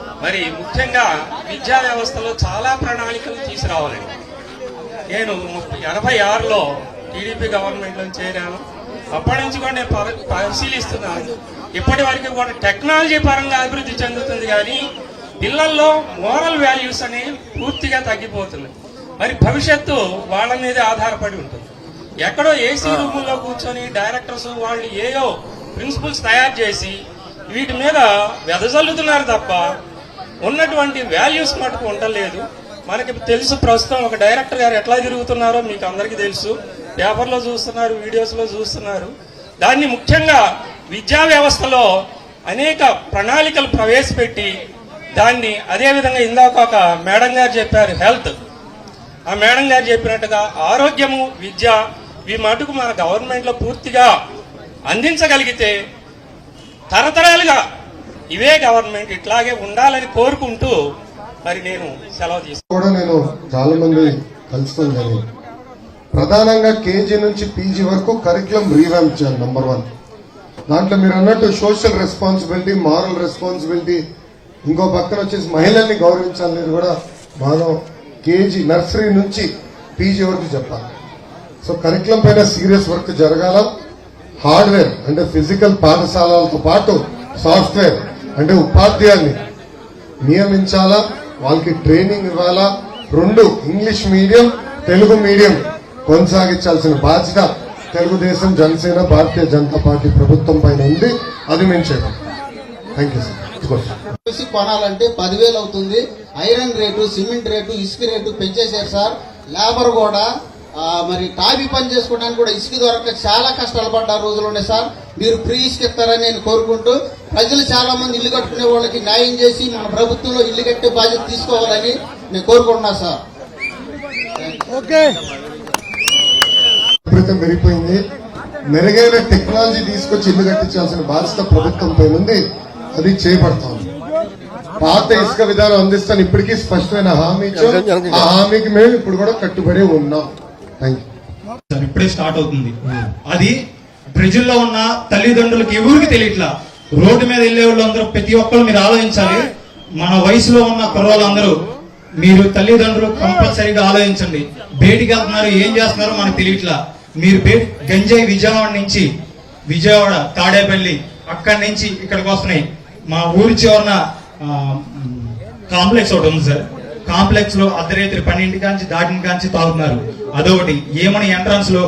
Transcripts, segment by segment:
మరి ముఖ్యంగా విద్యా వ్యవస్థలో చాలా ప్రణాళికలు తీసుకురావాలండి నేను ముప్పై- ఎనభై ఆరులో టీడీపీ గవర్నమెంట్లో చేరాను. అప్పటి నుంచి కూడా నేను పరి- పరిశీలిస్తున్నాను. ఇప్పటి వరకు కూడా టెక్నాలజీ పరంగా అభివృద్ధి చెందుతుంది కానీ పిల్లల్లో మోరల్ వాల్యూస్ అనేవి పూర్తిగా తగ్గిపోతున్నాయి. మరి భవిష్యత్తు వాళ్ళ మీదే ఆధారపడి ఉంటుంది. ఎక్కడో ఏసీ రూముల్లో కూర్చొని డైరెక్టర్స్ వాళ్ళు ఏయో ప్రిన్సిపల్స్ తయారు చేసి వీటి మీద వెదజల్లుతున్నారు తప్ప ఉన్నటువంటి వాల్యూస్ మటుకు ఉండలేదు. మనకి తెలుసు ప్రస్తుతం ఒక డైరెక్టర్ గారు ఎట్లా తిరుగుతున్నారో మీకు అందరికీ తెలుసు. పేపర్లో చూస్తున్నారు వీడియోస్లో చూస్తున్నారు. దాన్ని ముఖ్యంగా విద్యా వ్యవస్థలో అనేక ప్రణాళికలు ప్రవేశపెట్టి దాన్ని అదేవిధంగా ఇందాక ఒక మేడం గారు చెప్పారు హెల్త్ ఆ మేడం గారు చెప్పినట్టుగా ఆరోగ్యము విద్య ఈ మటుకు మన గవర్నమెంట్లో పూర్తిగా అందించగలిగితే తరతరాలుగా ఇవే గవర్నమెంట్ ఇట్లాగే ఉండాలని కోరుకుంటూ మరి నేను సెలవు తీసుకున్నాను కూడా నేను చాలా మంది కలుస్తాను ప్రధానంగా కేజీ నుంచి పీజీ వరకు కరికులం రీవ్యాంప్ చేయాలి నంబర్ వన్ దాంట్లో మీరు అన్నట్టు సోషల్ రెస్పాన్సిబిలిటీ మారల్ రెస్పాన్సిబిలిటీ ఇంకో పక్కన వచ్చేసి మహిళల్ని గౌరవించాలని కూడా మనం కేజీ నర్సరీ నుంచి పీజీ వరకు చెప్పాలి. సో కరికులం పైన సీరియస్ వర్క్ జరగాల. హార్డ్వేర్ అంటే ఫిజికల్ పాఠశాలలతో పాటు సాఫ్ట్వేర్ అంటే ఉపాధ్యాయుల్ని నియమించాలా? వాళ్ళకి ట్రైనింగ్ ఇవ్వాలా? రెండు ఇంగ్లీష్ మీడియం తెలుగు మీడియం కొనసాగించాల్సిన బాధ్యత తెలుగుదేశం జనసేన భారతీయ జనతా పార్టీ ప్రభుత్వం పైన ఉంది. అది మేము చేద్దాం. థ్యాంక్ యూ సార్ చూసి కొనాలంటే పదివేలు అవుతుంది. ఐరన్ రేటు సిమెంట్ రేటు ఇసుక రేటు పెంచేశారు సార్. లేబర్ కూడా మరి టాబీ పని చేసుకోవడానికి కూడా ఇసుక దొరక చాలా కష్టాలు పడ్డ రోజులు ఉన్నాయి సార్. మీరు ఫ్రీ ఇసుక ఇస్తారని నేను కోరుకుంటూ ప్రజలు చాలా మంది ఇల్లు కట్టుకునే వాళ్ళకి న్యాయం చేసి మన ప్రభుత్వంలో ఇల్లు కట్టే బాధ్యత తీసుకోవాలని నేను కోరుకుంటున్నా సార్. విపరీతం పెరిగిపోయింది. మెరుగైన టెక్నాలజీ తీసుకొచ్చి ఇల్లు కట్టించాల్సిన బాధ్యత ప్రభుత్వం పైన ఉంది. అది చేపడతాం. పాత ఇసుక విధానం అందిస్తాను. ఇప్పటికీ స్పష్టమైన హామీ ఇచ్చాం. ఆ హామీకి మేము ఇప్పుడు కూడా కట్టుబడి ఉన్నాం. సార్ ఇప్పుడే స్టార్ట్ అవుతుంది. అది బ్రెజిల్లో ఉన్న తల్లిదండ్రులకి ఎవరికి తెలియట్లా. రోడ్డు మీద వెళ్ళే వాళ్ళందరూ ప్రతి ఒక్కరు మీరు ఆలోచించాలి. మన వయసులో ఉన్న కుర్రోళ్ళందరూ మీరు తల్లిదండ్రులు కంపల్సరీగా ఆలోచించండి. బయటికి వెళ్తున్నారు ఏం చేస్తున్నారో మనకు తెలియట్లా. మీరు గంజాయి విజయవాడ నుంచి విజయవాడ తాడేపల్లి అక్కడి నుంచి ఇక్కడికి వస్తున్నాయి. మా ఊరి చివరన కాంప్లెక్స్ ఒకటి ఉంది సార్. కాంప్లెక్స్లో అర్ధరాత్రి పన్నెండు కాంచి దాటిన కాంచి తాగుతున్నారు. అదొకటి. ఏమని ఎంట్రన్స్లో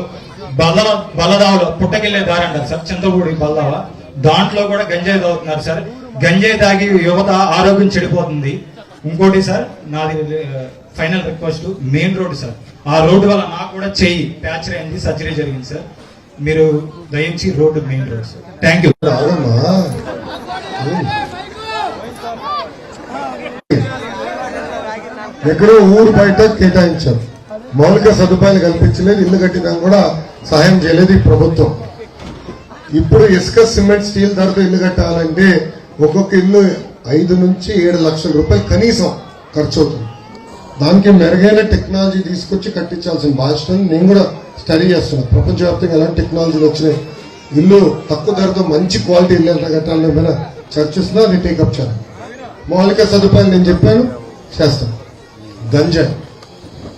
బల్ల బల్లదావులో పుట్టకెళ్ళే దారి అంటారు సార్. చింతపూడి బల్లవ? దాంట్లో కూడా గంజాయి తాగుతున్నారు సార్. గంజాయి తాగి యువత ఆరోగ్యం చెడిపోతుంది. ఇంకోటి సార్ నాది final request main road sir. ఆ రోడ్డు వల్ల నాకు కూడా చెయ్యి ప్యాచర్ అయింది సర్జరీ జరిగింది సార్. మీరు దయించి road main road sir. Thank you ఎక్కడో ఊరు బయట కేటాయించారు. మౌలిక సదుపాయాలు కల్పించలేదు. ఇల్లు కట్టినా కూడా సహాయం చేయలేదు ఈ ప్రభుత్వం. ఇప్పుడు ఇసుక సిమెంట్ స్టీల్ ధరతో ఇల్లు కట్టాలంటే ఒక్కొక్క ఇల్లు ఐదు నుంచి ఏడు లక్షల రూపాయలు కనీసం ఖర్చు అవుతుంది దానికి మెరుగైన టెక్నాలజీ తీసుకొచ్చి కట్టించాల్సిన బాధ్యత నేను కూడా స్టడీ చేస్తున్నాను ప్రపంచవ్యాప్తంగా ఎలాంటి టెక్నాలజీలు వచ్చినాయి? ఇల్లు తక్కువ ధరతో మంచి క్వాలిటీ ఇల్లు ఎంత కట్టాలని మీద చర్చిస్తున్నా. అది టేకప్ చేయాలి. మౌలిక సదుపాయాలు నేను చెప్పాను. చేస్తాను. గంజాయి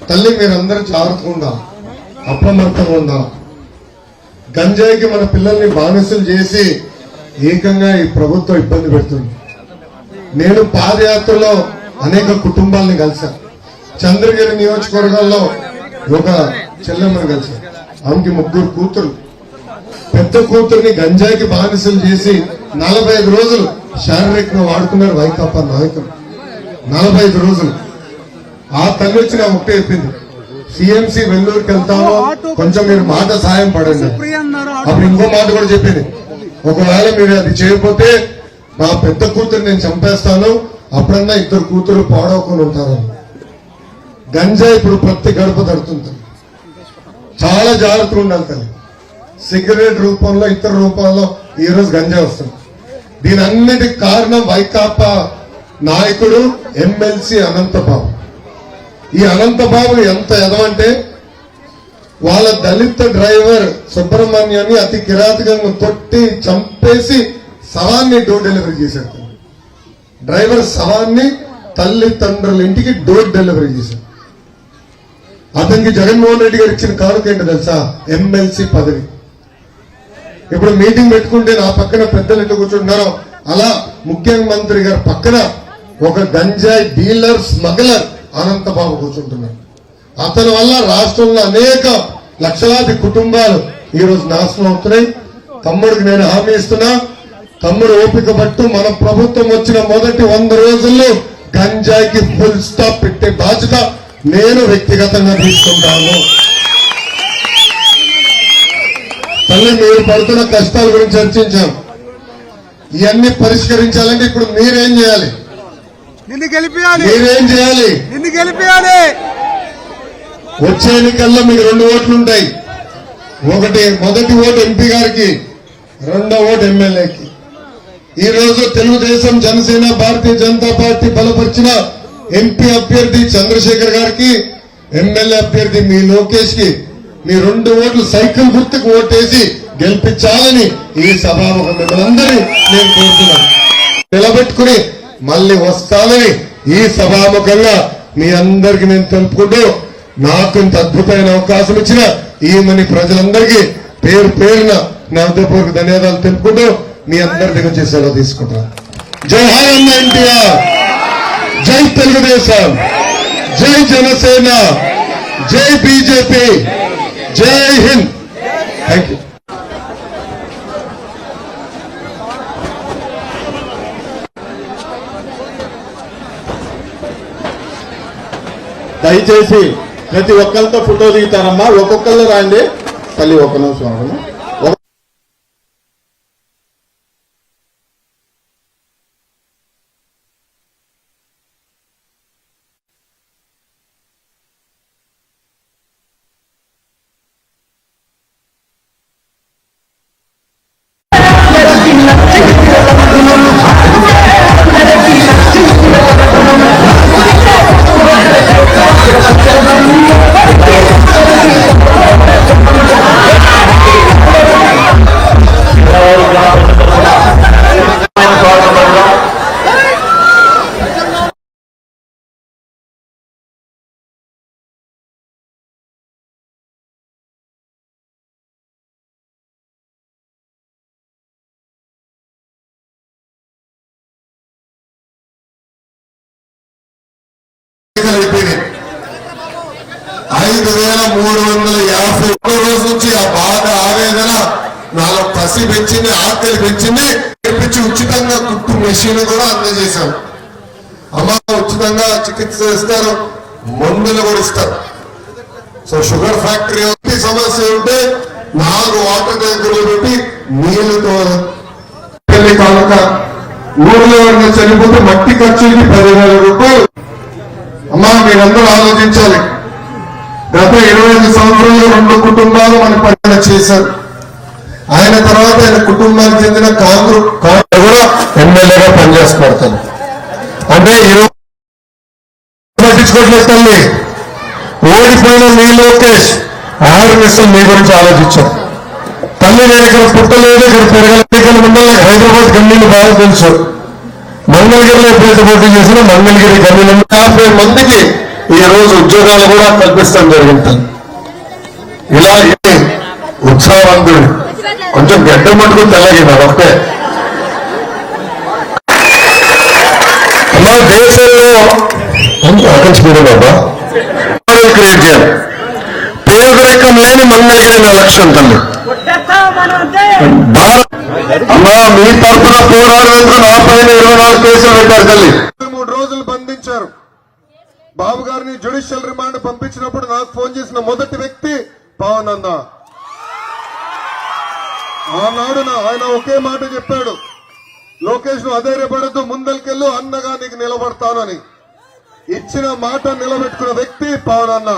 తల్లి మీరందరూ జాగ్రత్తగా ఉండాలి అప్రమత్తంగా ఉండాలి గంజాయికి మన పిల్లల్ని బానిసలు చేసి ఏకంగా ఈ ప్రభుత్వం ఇబ్బంది పెడుతుంది. నేను పాదయాత్రలో అనేక కుటుంబాలను కలిశాను. చంద్రగిరి నియోజకవర్గాల్లో ఒక చెల్లెమ్మని కలిశాను. ఆమెకి ముగ్గురు కూతురు పెద్ద కూతుర్ని గంజాయికి బానిసలు చేసి నలభై ఐదు రోజులు శారీరకంగా వాడుకున్నారు వైకాపా నాయకులు. నలభై ఐదు రోజులు. ఆ తల్లి వచ్చి నా ఒకటే చెప్పింది సిఎంసి వెల్లూరుకి వెళ్తాము కొంచెం మీరు మాట సాయం పడండి. అప్పుడు ఇంకో మాట కూడా చెప్పింది. ఒకవేళ మీరు అది చేయకపోతే నా పెద్ద కూతురు నేను చంపేస్తాను. అప్పుడన్నా ఇద్దరు కూతురు పాడవకుండా ఉంటారు గంజా ఇప్పుడు ప్రతి గడప తడుతుంది చాలా జాగ్రత్తగా ఉండాలి తల్లి. సిగరెట్ రూపంలో ఇతర రూపంలో ఈరోజు గంజా వస్తుంది. దీని అన్నిటికి కారణం వైకాపా నాయకుడు ఎమ్మెల్సీ అనంతబాబు. ఈ అనంతబాబు ఎంత ఎదవంటే వాళ్ళ దళిత డ్రైవర్ సుబ్రహ్మణ్యాన్ని అతి కిరాతకంగా తొట్టి చంపేసి శవాన్ని డోర్ డెలివరీ చేశాడు. డ్రైవర్ శవాన్ని తల్లిదండ్రుల ఇంటికి డోర్ డెలివరీ చేశారు అతనికి జగన్మోహన్ రెడ్డి గారు ఇచ్చిన కానుక ఏంటో తెలుసా? ఎమ్మెల్సీ పదవి. ఇప్పుడు మీటింగ్ పెట్టుకుంటే నా పక్కన పెద్దలు ఎట్లా కూర్చుంటున్నారో అలా ముఖ్యమంత్రి గారి పక్కన ఒక గంజాయి డీలర్ స్మగ్లర్ అనంతబాబు కూర్చుంటున్నాడు. అతని వల్ల రాష్ట్రంలో అనేక లక్షలాది కుటుంబాలు ఈ రోజు నాశనం అవుతున్నాయి. తమ్ముడికి నేను హామీ ఇస్తున్నా తమ్ముడు ఓపిక పట్టు మన ప్రభుత్వం వచ్చిన మొదటి వంద రోజుల్లో గంజాయికి ఫుల్ స్టాప్ పెట్టే బాధ్యత నేను వ్యక్తిగతంగా తీసుకుంటాను. తల్లి మీరు పడుతున్న కష్టాల గురించి చర్చించాం. ఇవన్నీ పరిష్కరించాలంటే ఇప్పుడు మీరేం చేయాలి? నిన్ను గెలిపియాలి. మీరేం చేయాలి? నిన్ను గెలిపియాలి. వచ్చే ఎన్నికల్లో మీకు రెండు ఓట్లు ఉంటాయి. ఒకటి మొదటి ఓటు ఎంపీ గారికి రెండో ఓటు ఎమ్మెల్యేకి. ఈ రోజు తెలుగుదేశం జనసేన భారతీయ జనతా పార్టీ బలపరిచిన ఎంపీ అభ్యర్థి చంద్రశేఖర్ గారికి ఎమ్మెల్యే అభ్యర్థి మీ లోకేష్కి మీ రెండు ఓట్లు సైకిల్ గుర్తుకు ఓటేసి గెలిపించాలని ఈ సభాముఖం మిమ్మల్ని నేను కోరుతున్నాను. నిలబెట్టుకుని మళ్ళీ వస్తానని ఈ సభాముఖంగా మీ అందరికి నేను తెలుపుకుంటూ నాకు ఇంత అద్భుతమైన అవకాశం ఇచ్చిన ఈమెని ప్రజలందరికీ పేరు పేరున నా హృదయపూర్వక ధన్యవాదాలు తెలుపుకుంటూ మీ అందరి దగ్గర వచ్చి సెలవు తీసుకుంటాను జై హాయ్ ఎన్టీఆర్! జై తెలుగుదేశం! జై జనసేన! జై బీజేపీ! జై హింద్! థ్యాంక్ యూ దయచేసి ప్రతి ఒక్కరితో ఫోటో దిగుతారమ్మా ఒక్కొక్కళ్ళు రాండి. తల్లి ఒక్క నిమిషం ఐదు వేల మూడు వందల యాభై ఒక్క రోజు నుంచి ఆ బాధ ఆవేదన నాలో పసి పెంచింది ఆకలి పెంచింది. నేర్పించి ఉచితంగా కుట్టు మెషిన్ కూడా అందజేశాం అమ్మ ఉచితంగా చికిత్స ఇస్తారు మందులు కూడా ఇస్తారు. సో షుగర్ ఫ్యాక్టరీ సమస్య ఉంటే నాలుగు వాటర్ ట్యాంకులు పెట్టి నీళ్ళతో కానుక ఊర్లో చనిపోతే మట్టి ఖర్చుకి పదివేల రూపాయలు. అమ్మా మీరందరూ ఆలోచించాలి గత ఇరవై ఐదు సంవత్సరాలు రెండు కుటుంబాలు మన పరిపాలన చేశారు. ఆయన తర్వాత ఆయన కుటుంబానికి చెందిన కాంగ్రెస్ కాంగ్రెస్ కూడా ఎమ్మెల్యేగా పనిచేస్తున్నారు అంటే ఈరోజు పట్టించుకోవట్లేదు తల్లి. ఓడిపోయిన మీ లోకేష్ ఆరు నిమిషం మీ గురించి ఆలోచించారు. తల్లి నేను ఇక్కడ పుట్టలేదు ఇక్కడ పెరగలేదు ఇక్కడ మండలం హైదరాబాద్ గన్నీళ్ళు బాగా తెలుసు. మంగళగిరిలో ఎప్పుడైతే పోటీ చేసినా మంగళగిరి గన్నీలు యాభై మందికి ఈ రోజు ఉద్యోగాలు కూడా కల్పిస్తాం జరుగుతుంది ఇలా ఇది ఉత్సాహవంతుడు కొంచెం గడ్డ మటుకు తెల్లగినారు ఒకటే అలా దేశంలో ఆకర్షణ బాబా. క్రియేట్ చేయాలి. పేదరికం లేని మంగళగిరి నా లక్ష్యం తల్లి. భారత్ అమ్మా మీ తరఫున పోరాడేందుకు నా పైన ఇరవై నాలుగు కేసులు పెట్టారు తల్లి. మూడు రోజులు బంధించారు. బాబు గారిని జ్యుడిషియల్ రిమాండ్ పంపించినప్పుడు నాకు ఫోన్ చేసిన మొదటి వ్యక్తి పవన్ అన్న ఆనాడు ఆయన ఒకే మాట చెప్పాడు. లోకేష్ను అధైర్యపడద్దు ముందరికెళ్ళు అన్నగా నీకు నిలబడతానని. ఇచ్చిన మాట నిలబెట్టుకున్న వ్యక్తి పవన్ అన్న